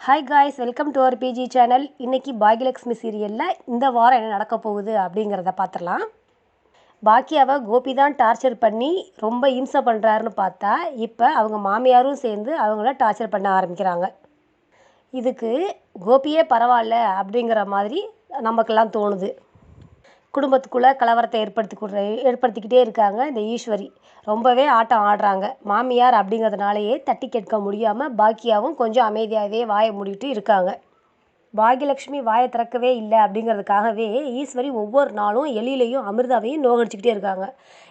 Hi guys welcome to our PG channel இன்றைக்கி பாக்யலக்ஷ்மி சீரியலில் இந்த வாரம் என்ன நடக்க போகுது அப்படிங்கிறத பார்த்துடலாம். பாக்கியாவை கோபி தான் டார்ச்சர் பண்ணி ரொம்ப இம்சை பண்ணுறாருன்னு பார்த்தா இப்போ அவங்க மாமியாரும் சேர்ந்து அவங்கள டார்ச்சர் பண்ண ஆரம்பிக்கிறாங்க. இதுக்கு கோபியே பரவாயில்ல அப்படிங்கிற மாதிரி நமக்கெல்லாம் தோணுது. குடும்பத்துக்குள்ளே கலவரத்தை ஏற்படுத்தி ஏற்படுத்திக்கிட்டே இருக்காங்க இந்த ஈஸ்வரி. ரொம்பவே ஆட்டம் ஆடுறாங்க. மாமியார் அப்படிங்கிறதுனாலயே தட்டி கேட்க முடியாமல் பாக்கியாவும் கொஞ்சம் அமைதியாகவே வாயை மூடிட்டு இருக்காங்க. பாகியலட்சுமி வாயை திறக்கவே இல்லை அப்படிங்கிறதுக்காகவே ஈஸ்வரி ஒவ்வொரு நாளும் எலியிலையும் அமிர்தாவையும் நோகடிச்சிக்கிட்டே இருக்காங்க.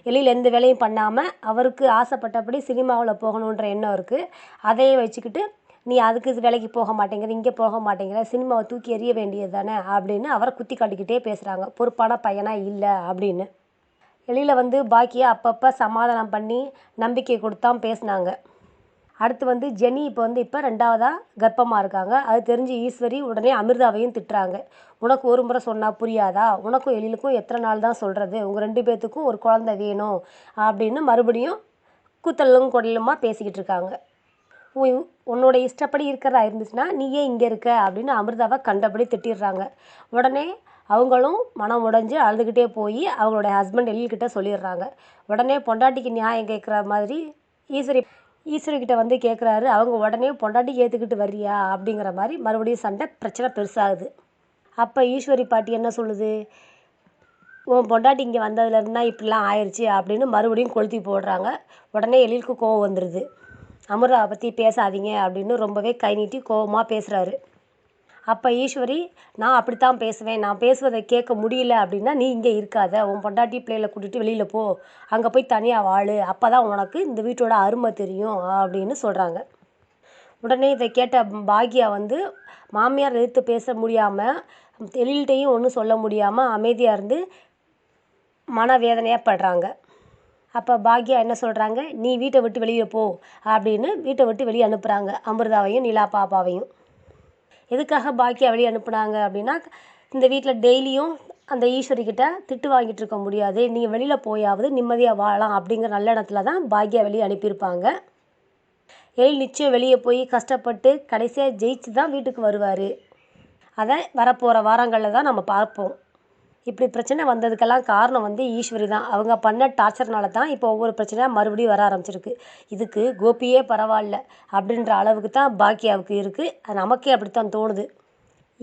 எலியில் எந்த வேலையும் பண்ணாமல் அவருக்கு ஆசைப்பட்டபடி சினிமாவில் போகணுன்ற எண்ணம் இருக்குது அதையே வச்சுக்கிட்டு நீ அதுக்கு வேலைக்கு போக மாட்டேங்கிற இங்கே போக மாட்டேங்கிற சினிமாவை தூக்கி எறிய வேண்டியது தானே அப்படின்னு அவரை குத்தி காட்டிக்கிட்டே பேசுகிறாங்க பொறுப்பான பையனாக இல்லை அப்படின்னு. வெளியில் வந்து பாக்கியை அப்பப்போ சமாதானம் பண்ணி நம்பிக்கை கொடுத்தான் பேசினாங்க. அடுத்து வந்து ஜெனி இப்போ வந்து இப்போ ரெண்டாவதாக கர்ப்பமாக இருக்காங்க. அது தெரிஞ்சு ஈஸ்வரி உடனே அமிர்தாவையும் திட்டுறாங்க. உனக்கு ஒரு முறை சொன்னால் புரியாதா? உனக்கும் எழிலுக்கும் எத்தனை நாள் தான் சொல்கிறது உங்கள் ரெண்டு பேர்த்துக்கும் ஒரு குழந்தை வேணும் அப்படின்னு மறுபடியும் கூத்தலும் குடலுமாக பேசிக்கிட்டு இருக்காங்க. உன் உன்னோட இஷ்டப்படி இருக்கிறதா இருந்துச்சுன்னா நீயே இங்கே இருக்க அப்படின்னு அமிர்தாவை கண்டபடி திட்டிடுறாங்க. உடனே அவங்களும் மனம் உடஞ்சி அழுதுகிட்டே போய் அவங்களோட ஹஸ்பண்ட் எழில்கிட்ட சொல்லிடுறாங்க. உடனே பொண்டாட்டிக்கு நியாயம் கேட்குற மாதிரி ஈஸ்வரி ஈஸ்வரிக்கிட்ட வந்து கேட்குறாரு. அவங்க உடனே பொண்டாட்டி ஏற்றுக்கிட்டு வர்றியா அப்படிங்கிற மாதிரி மறுபடியும் சண்டை பிரச்சனை பெருசாகுது. அப்போ ஈஸ்வரி பாட்டி என்ன சொல்லுது? உன் பொண்டாட்டி இங்கே வந்ததுலேருந்து இப்படிலாம் ஆயிடுச்சு அப்படின்னு மறுபடியும் கொளுத்தி போடுறாங்க. உடனே எழிலுக்கு கோவம் வந்துடுது அமுதாவை பற்றி பேசாதீங்க அப்படின்னு ரொம்பவே கை நீட்டி கோவமாக பேசுகிறாரு அப்போ ஈஸ்வரி நான் அப்படித்தான் பேசுவேன். நான் பேசுவதை கேட்க முடியல அப்படின்னா நீ இங்கே இருக்காத. உன் பொண்டாட்டி பிள்ளைகளை கூட்டிகிட்டு வெளியில் போ. அங்கே போய் தனியாக வாழு. அப்போ தான் உனக்கு இந்த வீட்டோட அருமை தெரியும் அப்படின்னு சொல்கிறாங்க உடனே இதை கேட்ட பாக்யா வந்து மாமியார் எதிர்த்து பேச முடியாமல் எழில்கிட்டையும் ஒன்றும் சொல்ல முடியாமல் அமைதியாக இருந்து மனவேதனையாக படுறாங்க. அப்போ பாக்யா என்ன சொல்கிறாங்க நீ வீட்டை விட்டு வெளியே போ அப்படின்னு வீட்டை விட்டு வெளியே அனுப்புகிறாங்க அமிர்தாவையும் நிலா பாப்பாவையும். எதுக்காக பாக்கியா வெளியே அனுப்புனாங்க அப்படின்னா இந்த வீட்டில் டெய்லியும் அந்த ஈஸ்வரிக்கிட்ட திட்டு வாங்கிட்டு இருக்க முடியாது. நீங்கள் வெளியில் போயாவது நிம்மதியாக வாழலாம் அப்படிங்கிற நல்ல இடத்துல தான் பாக்யா வெளியே அனுப்பியிருப்பாங்க. எழில் நிச்சயம் வெளியே போய் கஷ்டப்பட்டு கடைசியாக ஜெயிச்சு தான் வீட்டுக்கு வருவார். அதை வரப்போகிற வாரங்களில் தான் நம்ம பார்ப்போம். இப்படி பிரச்சனை வந்ததுக்கெல்லாம் காரணம் வந்து ஈஸ்வரி தான். அவங்க பண்ண டார்ச்சர்னால தான் இப்போ ஒவ்வொரு பிரச்சனையாக மறுபடியும் வர ஆரம்பிச்சிருக்கு. இதுக்கு கோபியே பரவாயில்ல அப்படின்ற அளவுக்கு தான் பாக்கியாவுக்கு இருக்குது அது நமக்கே அப்படித்தான் தோணுது.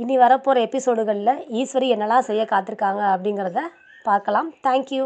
இனி வரப்போகிற எபிசோடுகளில் ஈஸ்வரி என்னெல்லாம் செய்ய காத்திருக்காங்க அப்படிங்கிறத பார்க்கலாம். தேங்க்யூ